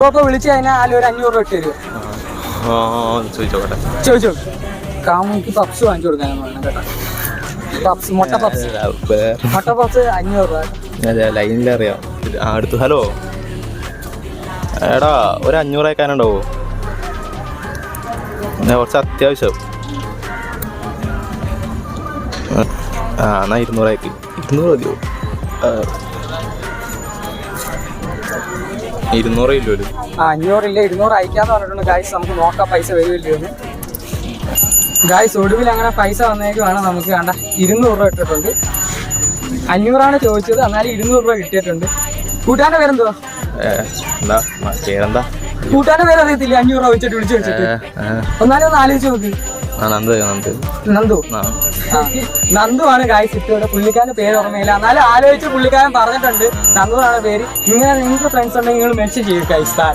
വിളിച്ചു കഴിഞ്ഞാൽ ഒരു അഞ്ഞൂറ് രൂപ ഇട്ട് തരുമോ ആ, ചോദിച്ചോട്ടെ ചോദിച്ചോ. കാമുക്ക് പപ്സ് വാങ്ങിച്ചു കൊടുക്കാനാണ് പറഞ്ഞത് കേട്ടോ. പപ്സ് മുട്ട പപ്സ്. മുട്ട പപ്സ് അഞ്ഞൂറ് രൂപ. അതെ ലൈനിലറിയാം. ആ, അടുത്ത് ഹലോ എടാ ഒരു അഞ്ഞൂറ് അയക്കാനുണ്ടോ ഞാൻ കുറച്ച് അത്യാവശ്യം. ആ എന്നാ ഇരുന്നൂറ് അയക്ക് ഇരുന്നൂറ് മതിയോ. ഇരുന്നൂറ് ഇല്ലല്ലോ ആ അഞ്ഞൂറില്ല ഇരുന്നൂറ് അയക്കാന്ന് പറഞ്ഞിട്ടുണ്ട്. ഗായ്സ് നമുക്ക് നോക്കാം പൈസ വരുമല്ലോ ഗായ്സ് ഒടുവിൽ അങ്ങനെ പൈസ വന്നേക്കുവാണ് നമുക്ക് കണ്ട. ഇരുന്നൂറ് രൂപ ഇട്ടിട്ടുണ്ട്. അഞ്ഞൂറാണ് ചോദിച്ചത്. എന്നാലും ഇരുന്നൂറ് രൂപ കിട്ടിയിട്ടുണ്ട്. കൂട്ടാന്റെ പേരെന്തോ എന്താ? പേരെന്താ? കൂട്ടാന്റെ പേരറിയത്തില്ല അഞ്ഞൂറ് രൂപ വെച്ചിട്ട് വിളിച്ചു വെച്ചിട്ട്. ഒന്നാലും ഒന്ന് ആലോചിച്ച് നോക്ക്. നന്ദു നന്ദു. നന്ദു. നന്ദു ആണ് ഗായ്സ് ഇട്ടോടെ പുള്ളിക്കാരന്റെ പേര് ഓർമ്മയില്ല. എന്നാലും ആലോചിച്ച് പുള്ളിക്കാരൻ പറഞ്ഞിട്ടുണ്ട്. നന്ദു ആണ് പേര്. ഇങ്ങനെ നിങ്ങൾക്ക് ഫ്രണ്ട്സ് ഉണ്ടെങ്കിൽ നിങ്ങൾ മെൻഷൻ ചെയ്യും ഗൈസ്